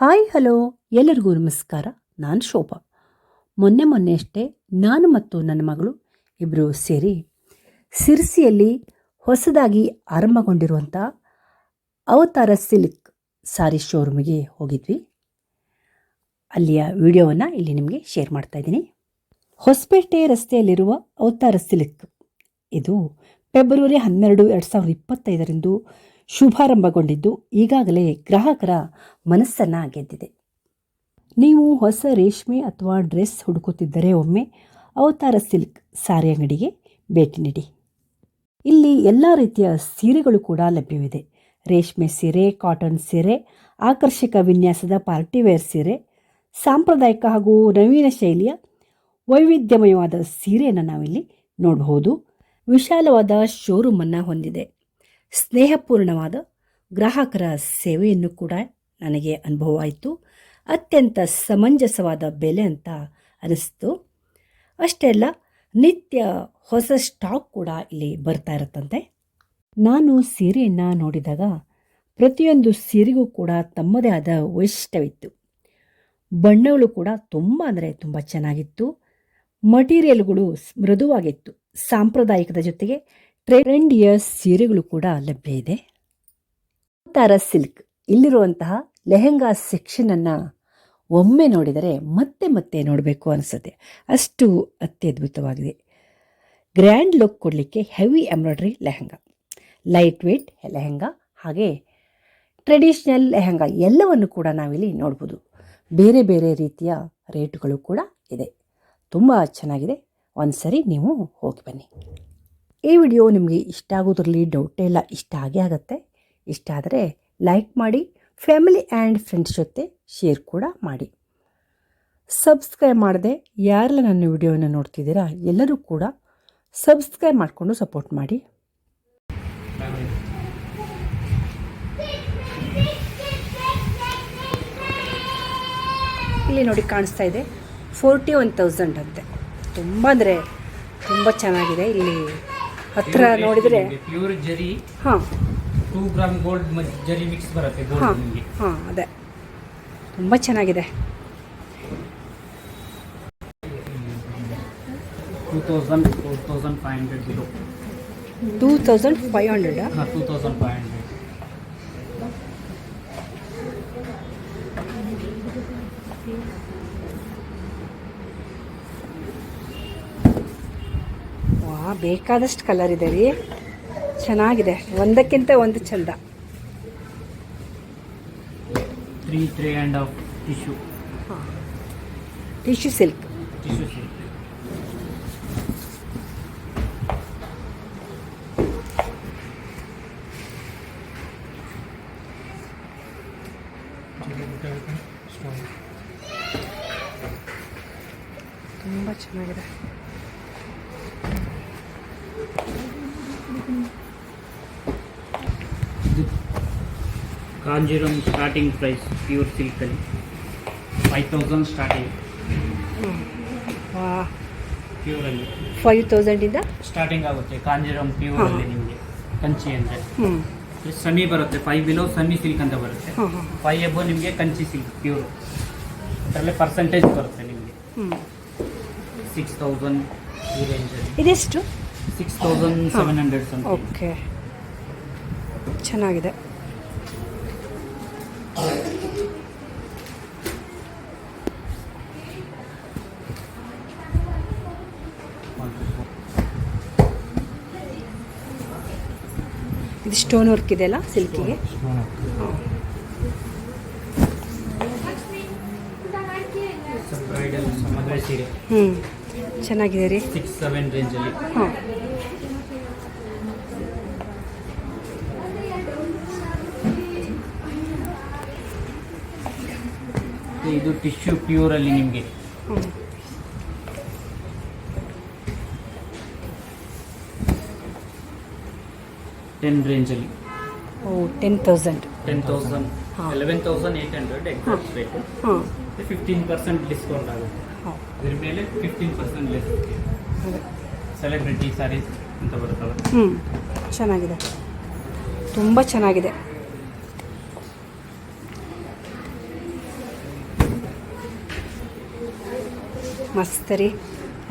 Hi, hello. ಎಲ್ಲರಿಗೂ ನಮಸ್ಕಾರ. ನಾನು ಶೋಭಾ. ಮೊನ್ನೆ ಮೊನ್ನೆ ಅಷ್ಟೇ ನಾನು ಮತ್ತು ನನ್ನ ಮಗಳು ಇಬ್ಬರು ಸೇರಿ ಸಿರ್ಸಿಯಲ್ಲಿ ಹೊಸದಾಗಿ ಆರಂಭಗೊಂಡಿರುವಂಥ ಅವತಾರ ಸಿಲ್ಕ್ ಸಾರಿ ಶೋರೂಮಿಗೆ ಹೋಗಿದ್ವಿ. ಅಲ್ಲಿಯ ವಿಡಿಯೋವನ್ನು ಇಲ್ಲಿ ನಿಮಗೆ ಶೇರ್ ಮಾಡ್ತಾ ಇದ್ದೀನಿ. ಹೊಸಪೇಟೆ ರಸ್ತೆಯಲ್ಲಿರುವ ಅವತಾರ ಸಿಲ್ಕ್. ಇದು ಫೆಬ್ರವರಿ ಹನ್ನೆರಡು, ಎರಡು ಸಾವಿರದ ಇಪ್ಪತ್ತೈದರಂದು ಶುಭಾರಂಭಗೊಂಡಿದ್ದು ಈಗಾಗಲೇ ಗ್ರಾಹಕರ ಮನಸ್ಸನ್ನು ಗೆದ್ದಿದೆ. ನೀವು ಹೊಸ ರೇಷ್ಮೆ ಅಥವಾ ಡ್ರೆಸ್ ಹುಡುಕುತ್ತಿದ್ದರೆ ಒಮ್ಮೆ ಅವತಾರ ಸಿಲ್ಕ್ ಸಾರಿ ಅಂಗಡಿಗೆ ಭೇಟಿ ನೀಡಿ. ಇಲ್ಲಿ ಎಲ್ಲ ರೀತಿಯ ಸೀರೆಗಳು ಕೂಡ ಲಭ್ಯವಿದೆ. ರೇಷ್ಮೆ ಸೀರೆ, ಕಾಟನ್ ಸೀರೆ, ಆಕರ್ಷಕ ವಿನ್ಯಾಸದ ಪಾರ್ಟಿವೇರ್ ಸೀರೆ, ಸಾಂಪ್ರದಾಯಿಕ ಹಾಗೂ ನವೀನ ಶೈಲಿಯ ವೈವಿಧ್ಯಮಯವಾದ ಸೀರೆಯನ್ನು ನಾವಿಲ್ಲಿ ನೋಡಬಹುದು. ವಿಶಾಲವಾದ ಶೋರೂಮನ್ನು ಹೊಂದಿದೆ. ಸ್ನೇಹಪೂರ್ಣವಾದ ಗ್ರಾಹಕರ ಸೇವೆಯನ್ನು ಕೂಡ ನನಗೆ ಅನುಭವ ಆಯಿತು ಅತ್ಯಂತ ಸಮಂಜಸವಾದ ಬೆಲೆ ಅಂತ ಅನಿಸ್ತು. ಅಷ್ಟೇ ಅಲ್ಲ, ನಿತ್ಯ ಹೊಸ ಸ್ಟಾಕ್ ಕೂಡ ಇಲ್ಲಿ ಬರ್ತಾ ಇರುತ್ತಂತೆ. ನಾನು ಸೀರೆಯನ್ನು ನೋಡಿದಾಗ ಪ್ರತಿಯೊಂದು ಸೀರೆಗೂ ಕೂಡ ತಮ್ಮದೇ ಆದ ವೈಶಿಷ್ಟ್ಯವಿತ್ತು. ಬಣ್ಣಗಳು ಕೂಡ ತುಂಬ ಅಂದರೆ ತುಂಬ ಚೆನ್ನಾಗಿತ್ತು. ಮಟೀರಿಯಲ್ಗಳು ಮೃದುವಾಗಿತ್ತು. ಸಾಂಪ್ರದಾಯಿಕದ ಜೊತೆಗೆ ಟ್ರೆಂಡಿಯ ಸೀರೆಗಳು ಕೂಡ ಲಭ್ಯ ಇದೆ. ತಾರ ಸಿಲ್ಕ್ ಇಲ್ಲಿರುವಂತಹ ಲೆಹೆಂಗಾ ಸೆಕ್ಷನನ್ನು ಒಮ್ಮೆ ನೋಡಿದರೆ ಮತ್ತೆ ಮತ್ತೆ ನೋಡಬೇಕು ಅನಿಸುತ್ತೆ. ಅಷ್ಟು ಅತ್ಯದ್ಭುತವಾಗಿದೆ. ಗ್ರ್ಯಾಂಡ್ ಲುಕ್ ಕೊಡಲಿಕ್ಕೆ heavy embroidery lehenga. Light weight lehenga ಹಾಗೆ ಟ್ರೆಡಿಷ್ನಲ್ ಲೆಹೆಂಗಾ ಎಲ್ಲವನ್ನು ಕೂಡ ನಾವಿಲ್ಲಿ ನೋಡ್ಬೋದು. ಬೇರೆ ಬೇರೆ ರೀತಿಯ ರೇಟುಗಳು ಕೂಡ ಇದೆ. ತುಂಬ ಚೆನ್ನಾಗಿದೆ. ಒಂದು ಸರಿ ನೀವು ಹೋಗಿ ಬನ್ನಿ. ಈ ವಿಡಿಯೋ ನಿಮಗೆ ಇಷ್ಟ ಆಗೋದ್ರಲ್ಲಿ ಡೌಟೇ ಇಲ್ಲ, ಇಷ್ಟ ಆಗೇ ಆಗುತ್ತೆ. ಇಷ್ಟ ಆದರೆ ಲೈಕ್ ಮಾಡಿ ಫ್ಯಾಮಿಲಿ ಆ್ಯಂಡ್ ಫ್ರೆಂಡ್ಸ್ ಜೊತೆ ಶೇರ್ ಕೂಡ ಮಾಡಿ. ಸಬ್ಸ್ಕ್ರೈಬ್ ಮಾಡದೆ ಯಾರೆಲ್ಲ ನನ್ನ ವಿಡಿಯೋನ ನೋಡ್ತಿದ್ದೀರಾ, ಎಲ್ಲರೂ ಕೂಡ ಸಬ್ಸ್ಕ್ರೈಬ್ ಮಾಡಿಕೊಂಡು ಸಪೋರ್ಟ್ ಮಾಡಿ. ಇಲ್ಲಿ ನೋಡಿ ಕಾಣಿಸ್ತಾ ಇದೆ ಫೋರ್ಟಿ ಒನ್ ತೌಸಂಡ್ ಅಂತೆ. ತುಂಬ ಅಂದರೆ ತುಂಬ ಚೆನ್ನಾಗಿದೆ ಇಲ್ಲಿ. ಹತ್ತಿರ ನೋಡಿದರೆ ಪ್ಯೂರ್ ಜರಿ ಹಾಂ. Two gram gold zari mix ಬರುತ್ತೆ ಹಾಂ ಹಾಂ ಅದೇ. ತುಂಬ ಚೆನ್ನಾಗಿದೆ. Two thousand four thousand five hundred two thousand five hundred two thousand five hundred ವಾ ಬೇಕಾದಷ್ಟು ಕಲರ್ ಇದೆ ರೀ. ಚೆನ್ನಾಗಿದೆ. ಒಂದಕ್ಕಿಂತ ಒಂದು ಚಂದ. Three three and half tissue ಹಾಂ. ಟಿಶ್ಯೂ ಸಿಲ್ಕ್ ಟಿಶ್ಯೂ ಸಿಲ್ಕ್ ತುಂಬ ಚೆನ್ನಾಗಿದೆ ಇದು ಕಾಂಜೀರಂ ಸ್ಟಾರ್ಟಿಂಗ್ ಪ್ರೈಸ್ ಪ್ಯೂರ್ ಸಿಲ್ಕಲ್ಲಿ ಫೈವ್ ತೌಸಂಡ್ ಸ್ಟಾರ್ಟಿಂಗ್ ಪ್ಯೂರಲ್ಲಿ ಫೈವ್ ತೌಸಂಡಿಂದ ಸ್ಟಾರ್ಟಿಂಗ್ ಆಗುತ್ತೆ ಕಾಂಜೀರಂ ಪ್ಯೂರಲ್ಲಿ ನಿಮಗೆ ಕಂಚಿ ಅಂದರೆ. ಸನ್ನಿ ಸೆಮಿ ಬರುತ್ತೆ ಫೈವ್ ಬಿಲೋ ಸನ್ನಿ ಸಿಲ್ಕ್ ಅಂತ ಬರುತ್ತೆ. ಫೈವ್ ಎಬೋ ನಿಮಗೆ ಕಂಚಿ ಸಿಲ್ಕ್ ಪ್ಯೂರ್ ಅದರಲ್ಲೇ ಪರ್ಸೆಂಟೇಜ್ ಬರುತ್ತೆ ನಿಮಗೆ. ಸಿಕ್ಸ್ ತೌಸಂಡ್ ಈ ರೇಂಜಲ್ಲಿ ಇದೆಷ್ಟು? Six thousand seven hundred okay. ಚೆನ್ನಾಗಿದೆ. ಇದು ಸ್ಟೋನ್ ವರ್ಕ್ ಇದೆಯಲ್ಲ ಸಿಲ್ಕಿಗೆ ಹ್ಮ್. ಹ್ಞೂ ಚೆನ್ನಾಗಿದೆ ರೀ. ಸಿಕ್ಸ್ ಸೆವೆನ್ ರೇಂಜಲ್ಲಿ ಹಾಂ. ಇದು ಟಿಶ್ಯೂ ಪ್ಯೂರಲ್ಲಿ ನಿಮಗೆ. ಟೆನ್ ರೇಂಜಲ್ಲಿ ಓ ten thousand ten thousand eleven thousand eight hundred exact rate ಹಾಂ. ಫಿಫ್ಟೀನ್ ಪರ್ಸೆಂಟ್ ಡಿಸ್ಕೌಂಟ್ ಆಗುತ್ತೆ. ಇದ್ರ ಮೇಲೆ fifteen percent less celebrity sarees ಅಂತ ಬರ್ತವೆ ಹ್ಞೂ ಚೆನ್ನಾಗಿದೆ. ತುಂಬ ಚೆನ್ನಾಗಿದೆ. ಮಸ್ತ್ ರೀ.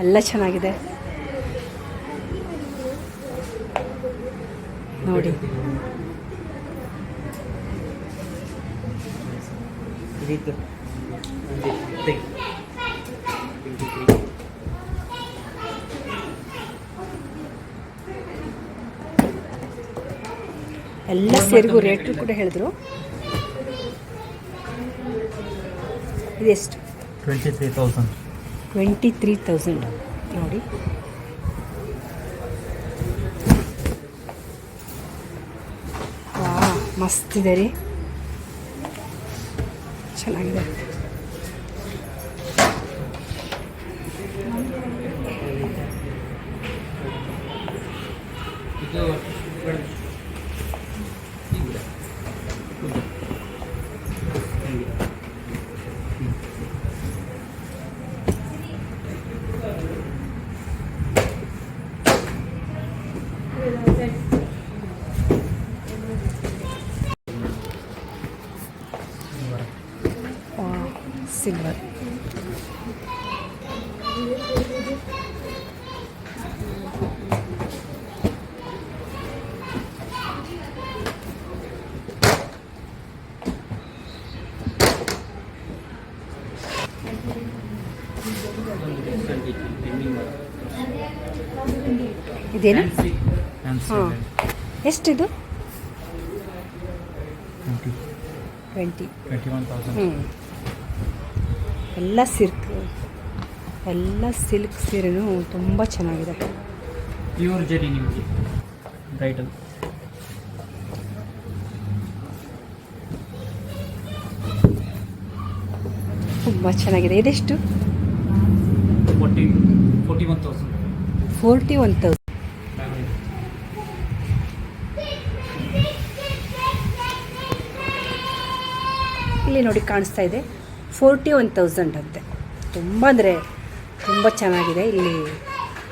ಎಲ್ಲ ಚೆನ್ನಾಗಿದೆ. ನೋಡಿ. ಎಲ್ಲ ಸೇರಿಗೂ ರೇಟು ಕೂಡ ಹೇಳಿದ್ರು. ಇದೆಷ್ಟು? Twenty three thousand twenty three thousand ನೋಡಿ. ವಾ ಮಸ್ತ್ ಇದೆ ರೀ. ಚೆನ್ನಾಗಿದೆ ಇದು ವಾ ಸಿಲ್ವರ್ ಇದೇನು ಹಾಂ ಎಷ್ಟಿದು twenty twenty twenty one thousand ಹ್ಞೂ ಎಲ್ಲ ಸಿಲ್ಕ್ ಎಲ್ಲ ಸಿಲ್ಕ್ ಸೀರೆನೂ ತುಂಬ ಚೆನ್ನಾಗಿದೆ. ಪ್ಯೂರ್ ಜರಿ ನಿಮಗೆ ಬ್ರೈಡಲ್ ತುಂಬ ಚೆನ್ನಾಗಿದೆ. ಇದೆಷ್ಟು? Forty forty one thousand forty one thousand ಇಲ್ಲಿ ನೋಡಿ ಕಾಣಿಸ್ತಾ ಇದೆ. ಫೋರ್ಟಿ ಒನ್ ತೌಸಂಡ್ ಅಂತೆ. ತುಂಬ ಅಂದರೆ ತುಂಬ ಚೆನ್ನಾಗಿದೆ. ಇಲ್ಲಿ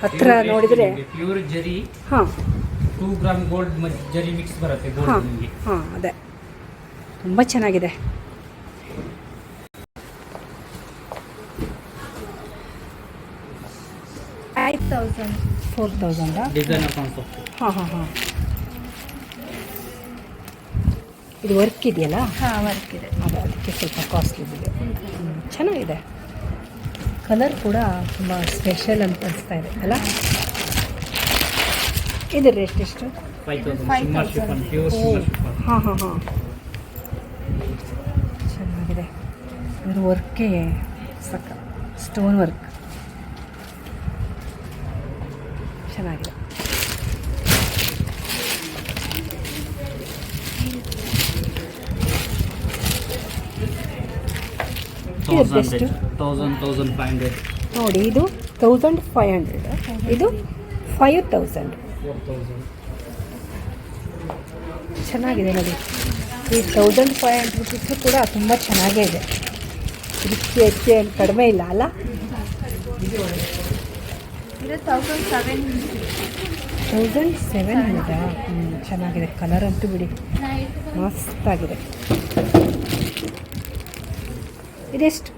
ಹತ್ರ ನೋಡಿದರೆ ಪ್ಯೂರ್ ಜರಿ ಹಾಂ. Two gram gold zari mix ಬರುತ್ತೆ ಹಾಂ ಹಾಂ ಅದೇ. ತುಂಬ ಚೆನ್ನಾಗಿದೆ. ಫೈವ್ ತೌಸಂಡ್ ಫೋರ್ ತೌಸಂಡಾ ಡಿಸೈನ್ ಹಾಂ ಹಾಂ ಹಾಂ. ಇದು ವರ್ಕ್ ಇದೆಯಲ್ಲ? ಹಾಂ ವರ್ಕ್ ಇದೆ. ಅದು. ಅದಕ್ಕೆ ಸ್ವಲ್ಪ ಕಾಸ್ಟ್ಲಿ ಇದೆ ಚೆನ್ನಾಗಿದೆ. ಕಲರ್ ಕೂಡ ತುಂಬ ಸ್ಪೆಷಲ್ ಅಂತ ಅನಿಸ್ತಾ ಇದೆ ಅಲ್ಲ? ಇದು ರೇಟ್ ಎಷ್ಟು? ಹಾಂ ಹಾಂ ಹಾಂ. ಚೆನ್ನಾಗಿದೆ. ಇದ್ರ ವರ್ಕೇ ಸಕ್ಕ ಸ್ಟೋನ್ ವರ್ಕ್ ಚೆನ್ನಾಗಿದೆ. ಎಷ್ಟು? ತೌಸಂಡ್ ತೌಸಂಡ್ ಫೈವ್ ಹಂಡ್ರೆಡ್ ನೋಡಿ ಇದು ತೌಸಂಡ್ ಫೈವ್ ಹಂಡ್ರೆಡ್ ಇದು ಫೈವ್ ತೌಸಂಡ್ ಚೆನ್ನಾಗಿದೆ ನೋಡಿ. ಈ ತೌಸಂಡ್ ಫೈವ್ ಹಂಡ್ರೆಡ್ ರುಪೀಸು ಕೂಡ ತುಂಬ ಚೆನ್ನಾಗೇ ಇದೆ. ಇದಕ್ಕೆ ಹೆಚ್ಚು ಏನು ಕಡಿಮೆ ಇಲ್ಲ ಅಲ್ಲ? ಇದು ತೌಸಂಡ್ ಸೆವೆನ್ ತೌಸಂಡ್ ಸೆವೆನ್ ಹಂಡ್ರೆಡಾ ಹ್ಞೂ ಚೆನ್ನಾಗಿದೆ. ಕಲರ್ ಅಂತೂ ಬಿಡಿ. ಮಸ್ತಾಗಿದೆ. ಇದೆಷ್ಟು?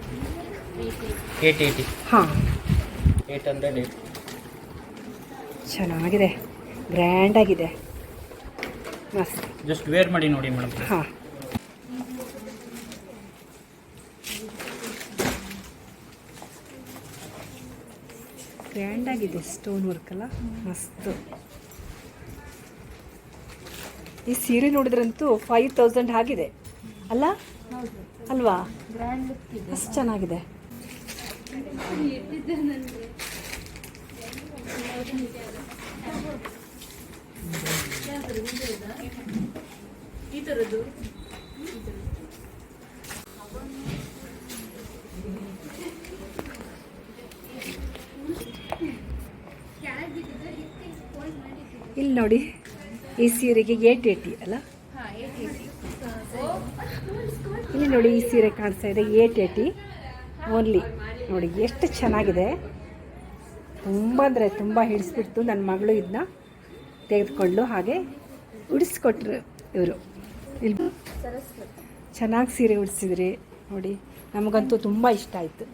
Eight eighty. ಹಾಂ. ಏಟ್ ಹಂಡ್ರೆಡ್ ಏಟ್ ಚೆನ್ನಾಗಿದೆ. ಗ್ರ್ಯಾಂಡಾಗಿದೆ. ಮಸ್ತ್. ಜಸ್ಟ್ ವೇರ್ ಮಾಡಿ ನೋಡಿ ಮೇಡಮ್. ಹಾಂ. ಗ್ರ್ಯಾಂಡಾಗಿದೆ ಸ್ಟೋನ್ ವರ್ಕ್ ಅಲ್ಲ? ಮಸ್ತು. ಈ ಸೀರೆ ನೋಡಿದ್ರಂತೂ ಫೈವ್ ತೌಸಂಡ್ ಆಗಿದೆ. ಅಲ್ಲ? ಅಲ್ವಾ? ಅಷ್ಟು ಚೆನ್ನಾಗಿದೆ. ಈ ಥರದ್ದು ಇಲ್ಲಿ ನೋಡಿ ಈ ಸೀರೆಗೆ ಏಟ್ ಏಟಿ ಅಲ್ಲ? ಇಲ್ಲಿ ನೋಡಿ ಈ ಸೀರೆ ಕಾಣಿಸ್ತಾ ಇದೆ ಏಟ್ ಏಟಿ ಓನ್ಲಿ ನೋಡಿ, ಎಷ್ಟು ಚೆನ್ನಾಗಿದೆ. ತುಂಬ ಅಂದರೆ ತುಂಬ ಹಿಡಿಸ್ಬಿಡ್ತು ನನ್ನ ಮಗಳು ಇದನ್ನ ತೆಗೆದುಕೊಂಡು ಹಾಗೆ ಉಡಿಸ್ಕೊಟ್ರು ಇವರು. ಇಲ್ಲಿ ಚೆನ್ನಾಗಿ ಸೀರೆ ಉಡಿಸಿದ್ರಿ. ನೋಡಿ, ನಮಗಂತೂ ತುಂಬ ಇಷ್ಟ ಆಯಿತು.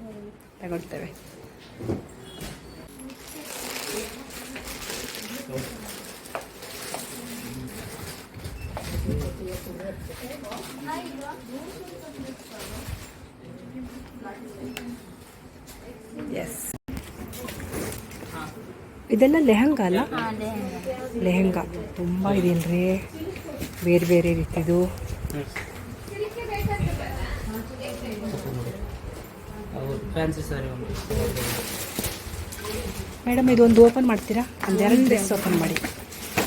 ತಗೊಳ್ತೇವೆ. ಎಸ್ ಇದೆಲ್ಲ ಲೆಹಂಗಾ ಅಲ್ಲ? ಹಾಂ ಲೆಹಂಗಾ. ಲೆಹಂಗಾ. ತುಂಬ ಇದೆಯಲ್ರಿ ಬೇರೆ ಬೇರೆ ರೀತಿದು. ಫ್ಯಾನ್ಸಿ ಸಾರಿ ಒಂದು ಮೇಡಮ್ ಇದೊಂದು ಓಪನ್ ಮಾಡ್ತೀರಾ? ಒಂದು ಎರಡು ಡ್ರೆಸ್ ಓಪನ್ ಮಾಡಿ.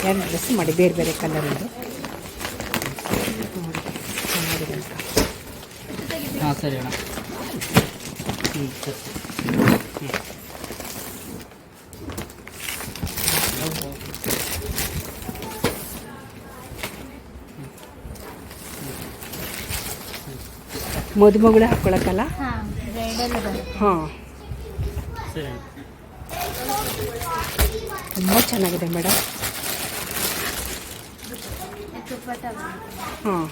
ಎರಡು ಡ್ರೆಸ್ ಮಾಡಿ ಬೇರೆ ಬೇರೆ ಕಲರಿಂದು ಚೆನ್ನಾಗಿದೆ ಅಂತ ಹಾಂ ಸರಿ ಅಣ್ಣ. ಮದುಮಗಳು ಹಾಕ್ಕೊಳಕ್ಕಲ್ಲ ಹಾಂ ಬ್ರೈಡಲ್ ಬರುತ್ತೆ ಹಾಂ. ಸರಿ. ತುಂಬ ಚೆನ್ನಾಗಿದೆ ಮೇಡಮ್ ಹಾಂ.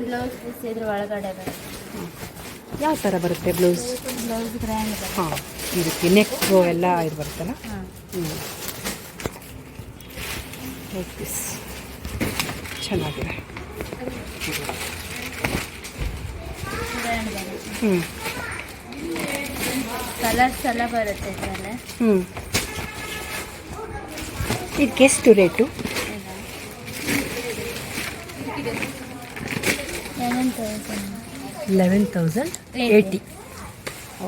ಬ್ಲೌಸ್ ಪೀಸ್ ಇದ್ರ ಒಳಗಡೆ ಬರುತ್ತೆ ಯಾವ ಥರ ಬರುತ್ತೆ ಬ್ಲೌಸ್ ಬ್ಲೌಸ್ ಗ್ರ್ಯಾಂಡ್ ಬರುತ್ತೆ ಹಾಂ ಇದಕ್ಕೆ ನೆಕ್ ಎಲ್ಲ ಇದು ಬರುತ್ತಲ್ಲ? ಹಾಂ. ಹ್ಞೂ ಲೈಕ್ ದಿಸ್ ಚೆನ್ನಾಗಿದೆ. ಹ್ಞೂ ಕಲರ್ಸ್ ಎಲ್ಲ ಬರುತ್ತೆ ತಲೆ ಹ್ಞೂ ಇದಕ್ಕೆ ಎಷ್ಟು rate? Eleven thousand eighty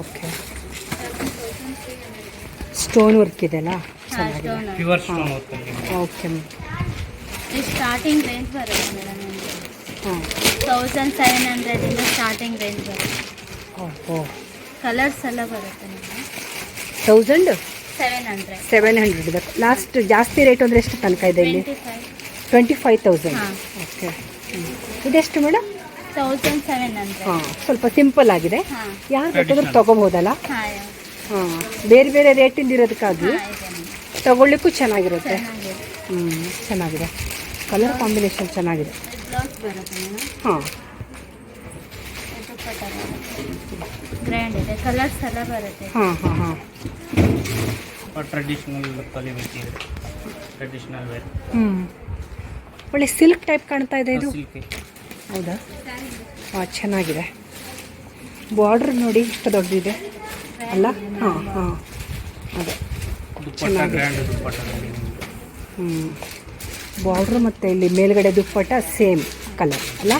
okay stone work ಇದೆಲ್ಲ stone pure stone okay starting range ಬರುತ್ತೆ ಮೇಡಮ್ ಹಾಂ ತೌಸಂಡ್ ಸೆವೆನ್ ಹಂಡ್ರೆಡಿಂದ ಸ್ಟಾರ್ಟಿಂಗ್ ರೇಂಜ್ ಬರುತ್ತೆ. ಓಹೋ ಕಲರ್ಸ್ ಎಲ್ಲ ಬರುತ್ತೆ madam thousand seven hundred seven hundred ಇದೆ ಲಾಸ್ಟ್ ಜಾಸ್ತಿ ರೇಟ್ ಅಂದರೆ ಎಷ್ಟು ತನಕ ಇದೆ ಇಲ್ಲಿ? ಟ್ವೆಂಟಿ ಫೈವ್ ತೌಸಂಡ್ ಹಾಂ. ಓಕೆ ಇದೆಷ್ಟು ಮೇಡಮ್ ತೌಸಂಡ್ ಸೆವೆನ್ ಹಂಡ್ರೆಡ್ ಹಾಂ ಸ್ವಲ್ಪ ಸಿಂಪಲ್ ಆಗಿದೆ. ಯಾರು ಬೇಕಾದ್ರೂ ತೊಗೋಬೋದಲ್ಲ? ಹಾಂ ಹಾಂ. ಬೇರೆ ಬೇರೆ ರೇಟಿಂದ ಇರೋದಕ್ಕಾಗಿ ತಗೊಳ್ಳಿಕ್ಕೂ ಚೆನ್ನಾಗಿರುತ್ತೆ. ಚೆನ್ನಾಗಿದೆ. ಹ್ಞೂ ಚೆನ್ನಾಗಿದೆ. ಕಲರ್ ಕಾಂಬಿನೇಷನ್ ಚೆನ್ನಾಗಿದೆ. ಬ್ಲೌಸ್ ಬರುತ್ತೆ ಮೇಡಮ್? ಹಾಂ. ದುಪ್ಪಟ್ಟ ಬರುತ್ತೆ ಗ್ರ್ಯಾಂಡ್ ಇದೆ. ಕಲರ್ಸ್ ಎಲ್ಲ ಬರುತ್ತೆ. ಹಾಂ ಹಾಂ ಹಾಂ. ಟ್ರೆಡಿಷ್ನಲ್ ಲುಕ್ಕಲ್ಲಿ ಬೇಕಿದೆ ಟ್ರೆಡಿಷ್ನಲ್ ವೇರ್ ಹ್ಞೂ ಒಳ್ಳೆ ಸಿಲ್ಕ್ ಟೈಪ್ ಕಾಣ್ತಾ ಇದೆ ಇದು? ಸಿಲ್ಕ್ ಹೌದಾ? ಹಾಂ ಚೆನ್ನಾಗಿದೆ. ಬಾರ್ಡ್ರ್ ನೋಡಿ ಇಷ್ಟು ದೊಡ್ಡದಿದೆ. ಅಲ್ಲ? ಹಾಂ ಹಾಂ. ಅದೇ. ಚೆನ್ನಾಗಿದೆ. ಹ್ಞೂ ಬಾರ್ಡ್ರ್ ಮತ್ತು ಇಲ್ಲಿ ಮೇಲ್ಗಡೆ ದುಪ್ಪಟ್ಟ ಸೇಮ್ ಕಲರ್ ಅಲ್ಲ?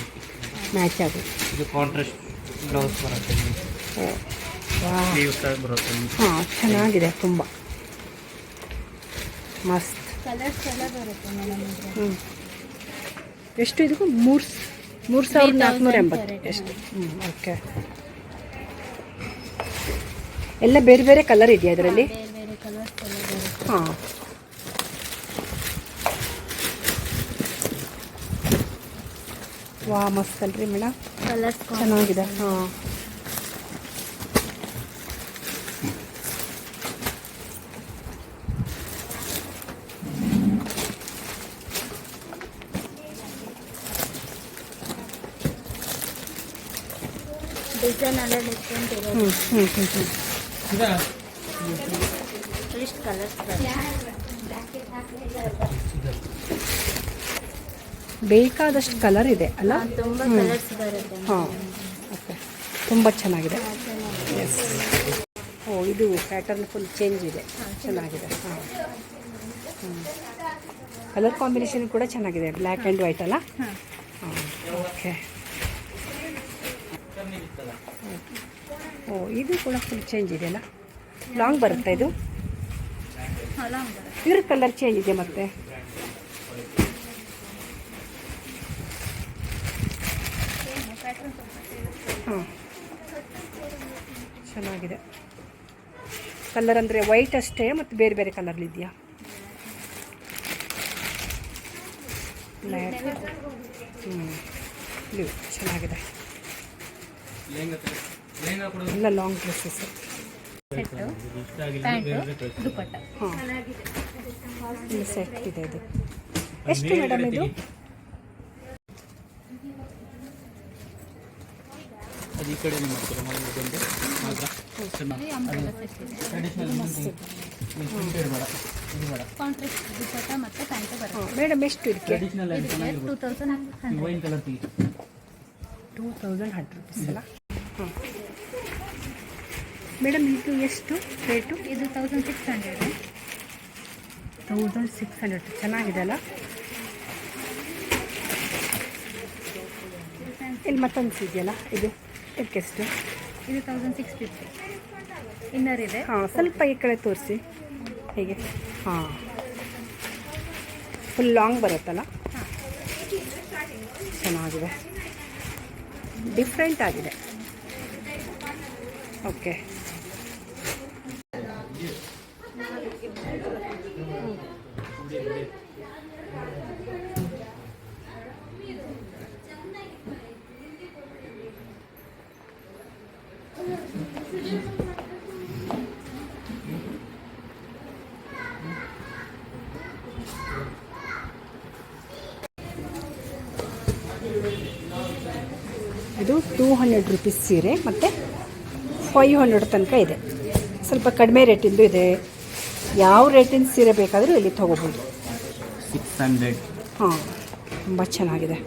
ಮ್ಯಾಚ್ ಆಗುತ್ತೆ ಇದು ಕಾಂಟ್ರಾಸ್ಟ್ ಬ್ಲೌಸ್ ಬರುತ್ತೆ ಹಾಂ ಚೆನ್ನಾಗಿದೆ ತುಂಬ. ಮಸ್ತ್ ಹ್ಞೂ ಎಷ್ಟು ಇದು ಮೂರು ಮೂರು ಸಾವಿರದ ನಾಲ್ಕುನೂರ ಎಂಬತ್ತು. ಎಷ್ಟು? ಹ್ಞೂ ಓಕೆ ಎಲ್ಲ ಬೇರೆ ಬೇರೆ ಕಲರ್ ಇದೆಯಾ ಅದರಲ್ಲಿ ಬೇರೆ ಬೇರೆ ಕಲರ್ಸ್ ಎಲ್ಲ ಬರುತ್ತೆ ಹಾಂ ವಾ ಮಸ್ತ್ ಅಲ್ರಿ ಮೇಡಮ್ ಕಲರ್ಸ್ ಚೆನ್ನಾಗಿದೆ. ಹಾಂ. ಡಿಸೈನ್ ಎಲ್ಲ ಡಿಫ್ರೆಂಟ್ ಇರೋದು. ಹ್ಞೂ ಹ್ಞೂ ಹ್ಞೂ ಹ್ಞೂ ಇಷ್ಟು ಕಲರ್ಸ್ ಬೇಕಾದಷ್ಟು ಕಲರ್ ಇದೆ ಅಲ್ಲ? ತುಂಬ ಕಲರ್ಸ್ ಬರುತ್ತೆ. ಹಾಂ ಓಕೆ ತುಂಬ ಚೆನ್ನಾಗಿದೆ. ಎಸ್ ಓ ಇದು ಪ್ಯಾಟರ್ನ್ ಫುಲ್ ಚೇಂಜ್ ಇದೆ. ಚೆನ್ನಾಗಿದೆ. ಹಾಂ. ಕಲರ್ ಕಾಂಬಿನೇಷನ್ ಕೂಡ ಚೆನ್ನಾಗಿದೆ ಬ್ಲ್ಯಾಕ್ ಆ್ಯಂಡ್ ವೈಟ್ ಅಲ್ಲ? ಹಾಂ. ಓಕೆ ಓ ಇದು ಕೂಡ ಫುಲ್ ಚೇಂಜ್ ಇದೆಯಲ್ಲ? ಲಾಂಗ್ ಬರುತ್ತೆ ಇದು? ಇದ್ರ ಕಲರ್ ಚೇಂಜ್ ಇದೆ ಮತ್ತೆ. ಹಾಂ. ಚೆನ್ನಾಗಿದೆ. ಕಲರ್ ಅಂದರೆ ವೈಟ್ ಅಷ್ಟೇ ಮತ್ತು ಬೇರೆ ಬೇರೆ ಕಲರ್ ಇದೆಯಾ? ಬ್ಲ್ಯಾಕ್ ಹ್ಞೂ ಬ್ಲೂ ಚೆನ್ನಾಗಿದೆ. ಎಲ್ಲ long dresses set pant dupatta ಹಾಂ ಸೆಟ್ ಇದೆ ಇದು ಎಷ್ಟು ಮೇಡಮ್ ಇದು? ಅದು ಈ ಕಡೆ ಮಾಡ್ತೀರಾ ಮಾತ್ರ ದುಪ್ಪಟ್ಟ ಮತ್ತು ಪ್ಯಾಂಟ್ ಬರುತ್ತೆ ಮೇಡಮ್ ಎಷ್ಟು ಇದಕ್ಕೆ traditional two thousand hundred wine colour two thousand hundred rupees ಅಲ್ಲ? ಹಾಂ ಮೇಡಮ್ ಇದು ಎಷ್ಟು ರೇಟು? ಇದು thousand six hundred thousand six hundred ಚೆನ್ನಾಗಿದೆ ಅಲ್ಲ? ಇಲ್ಲಿ ಮತ್ತೊಂದು ಇದೆಯಲ್ಲ ಇದು ಇದಕ್ಕೆಷ್ಟು? ಇದು ತೌಸಂಡ್ ಸಿಕ್ಸ್ ಫಿಫ್ಟಿ ಇನ್ನರ್ ಇದೆ. ಹಾಂ ಸ್ವಲ್ಪ ಈ ಕಡೆ ತೋರಿಸಿ. ಹೇಗೆ? ಹಾಂ. ಫುಲ್ ಲಾಂಗ್ ಬರುತ್ತಲ್ಲ? ಚೆನ್ನಾಗಿದೆ. ಡಿಫ್ರೆಂಟ್ ಆಗಿದೆ. ಓಕೆ ಇದು ಟೂ ಹಂಡ್ರೆಡ್ ರುಪೀಸ್ ಸೀರೆ ಮತ್ತು ಫೈವ್ ಹಂಡ್ರೆಡ್ ತನಕ ಇದೆ. ಸ್ವಲ್ಪ ಕಡಿಮೆ ರೇಟಿಂದು ಇದೆ. ಯಾವ ರೇಟಿನ ಸೀರೆ ಬೇಕಾದರೂ ಇಲ್ಲಿ ತೊಗೋಬೋದು. ಸಿಕ್ಸ್ ಹಂಡ್ರೆಡ್ ಹಾಂ ತುಂಬ ಚೆನ್ನಾಗಿದೆ.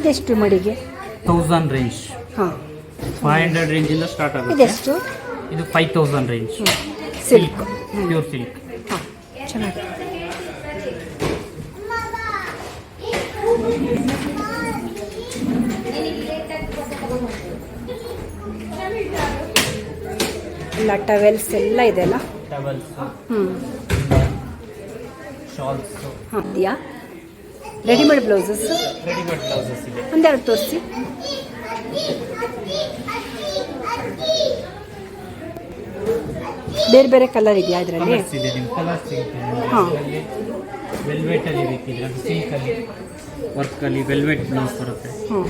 ಇದೆಷ್ಟು ಮಡಿಗೆ? ತೌಸಂಡ್ ರೇಂಜ್ ಹಾಂ. ಫೈವ್ ಹಂಡ್ರೆಡ್ ರೇಂಜಿಂದ ಸ್ಟಾರ್ಟ್ ಆಗುತ್ತೆ. ಇದೆಷ್ಟು? ಇದು five thousand range silk pure silk ಹಾಂ ಚೆನ್ನಾಗಿದೆ ಎಲ್ಲ ಟವೆಲ್ಸ್ ಎಲ್ಲ ಇದೆ ಅಲ್ಲ ಟವೆಲ್ಸ್ ಹ್ಞೂ ಶಾಲ್ಸ್ ಹಾಂ ಇದೆಯಾ? ರೆಡಿಮೇಡ್ ಬ್ಲೌಸಸ್ ರೆಡಿಮೇಡ್ ಬ್ಲೌಸಸ್ ಇದೆ. ಒಂದೆರಡು ತೋರಿಸಿ. ಬೇರೆ ಬೇರೆ ಕಲರ್ ಇದೆಯಾ ಇದರಲ್ಲಿ? ಕಲರ್ಸ್ ಇದೆ ನಿಮ್ಮ ಕಲರ್ಸ್ ಸಿಗುತ್ತೆ. ಹಾ. ವೆಲ್ವೆಟ್ ಬೇಕಿದ್ರೆ ಅದು ಬ್ಲೌಸ್ ಬರುತ್ತೆ. ಹ್ಞೂ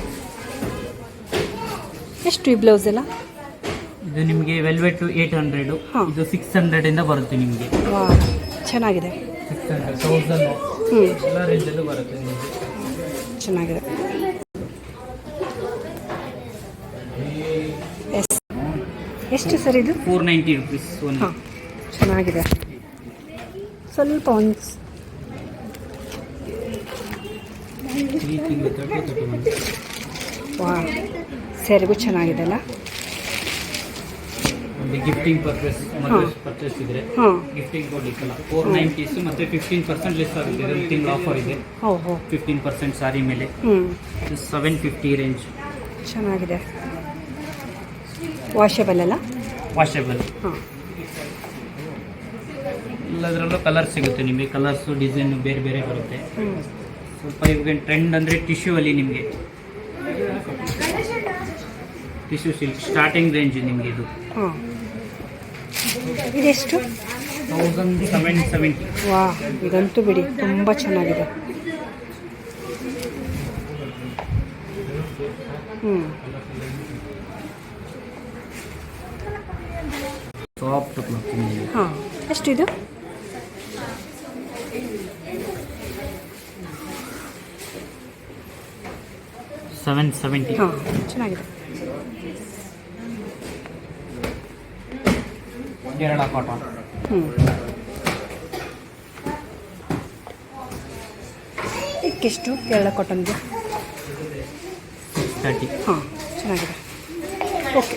ಎಷ್ಟು ಈ ಬ್ಲೌಸ್ ಎಲ್ಲ? ಇದು ನಿಮಗೆ ವೆಲ್ವೆಟ್ ಏಟ್ ಹಂಡ್ರೆಡ್ ಹಾ. ಇದು ಸಿಕ್ಸ್ ಹಂಡ್ರೆಡ್ ಇಂದ ಬರುತ್ತೆ ನಿಮಗೆ. ವಾ ಚೆನ್ನಾಗಿದೆ. ಸಿಕ್ಸ್ ಹಂಡ್ರೆಡ್ ತೌಸಂಡ್ ಹ್ಞೂ ಎಲ್ಲ ರೇಂಜಲ್ಲೂ ಬರುತ್ತೆ ನಿಮಗೆ. ಚೆನ್ನಾಗಿದೆ ಎಸ್ ಎಷ್ಟು ಸರ್ ಇದು? ಫೋರ್ ನೈಂಟಿ ರುಪೀಸ್ ಒಂದು ಹಾಂ ಚೆನ್ನಾಗಿದೆ. ಸ್ವಲ್ಪ ಒಂದು ವಾ ಸೆರೆಗೂ ಚೆನ್ನಾಗಿದೆ ಅಲ್ಲ ಗಿಫ್ಟಿಂಗ್ ಪರ್ಚೇಸ್ ಪರ್ಚೇಸ್ ಇದ್ರೆ. ಗಿಫ್ಟಿಂಗ್ ಕೊಡ್ಲಿಕ್ಕಲ್ಲ. ಫೋರ್ ನೈಂಟೀಸ್ ಮತ್ತೆ ಫಿಫ್ಟೀನ್ ಪರ್ಸೆಂಟ್ ಲೆಸ್ ಆಗುತ್ತೆ. ಇದರಲ್ಲಿ ತಿಂಗಳು ಆಫರ್ ಇದೆ. ಫಿಫ್ಟೀನ್ ಪರ್ಸೆಂಟ್ ಸಾರಿ ಮೇಲೆ. ಸೆವೆನ್ ಫಿಫ್ಟಿ ರೇಂಜ್ ಚೆನ್ನಾಗಿದೆ. ವಾಷಬಲ್ ಅಲ್ಲ? ವಾಷಬಲ್ ಹಾಂ ಎಲ್ಲದರಲ್ಲೂ ಕಲರ್ ಸಿಗುತ್ತೆ ನಿಮಗೆ. ಕಲರ್ಸು ಡಿಸೈನ್ ಬೇರೆ ಬೇರೆ ಬರುತ್ತೆ. ಸ್ವಲ್ಪ ಇವಾಗ ಟ್ರೆಂಡ್ ಅಂದರೆ ಟಿಶ್ಯೂ ಅಲ್ಲಿ ನಿಮಗೆ. ಟಿಶ್ಯೂ ಸಿಲ್ಕ್ ಸ್ಟಾರ್ಟಿಂಗ್ ರೇಂಜ್ ನಿಮಗೆ ಇದು. ಹಾಂ ಇದೆಷ್ಟು? ತೌಸಂಡ್ ಸೆವೆನ್ ಸೆವೆಂಟಿ ವಾ ಇದಂತೂ ಬಿಡಿ ತುಂಬ ಚೆನ್ನಾಗಿದೆ. ಹ್ಞೂ ಹಾಂ ಎಷ್ಟು ಇದು ಸೆವೆನ್ ಸೆವೆಂಟಿ ಹಾಂ ಚೆನ್ನಾಗಿದೆ. ಕೇರಳ ಕಾಟನ್ ಹ್ಞೂ ಇದಕ್ಕೆಷ್ಟು? ಕೇರಳ ಕಾಟನ್ಗೆ ತರ್ಟಿ ಹಾಂ ಚೆನ್ನಾಗಿದೆ. ಓಕೆ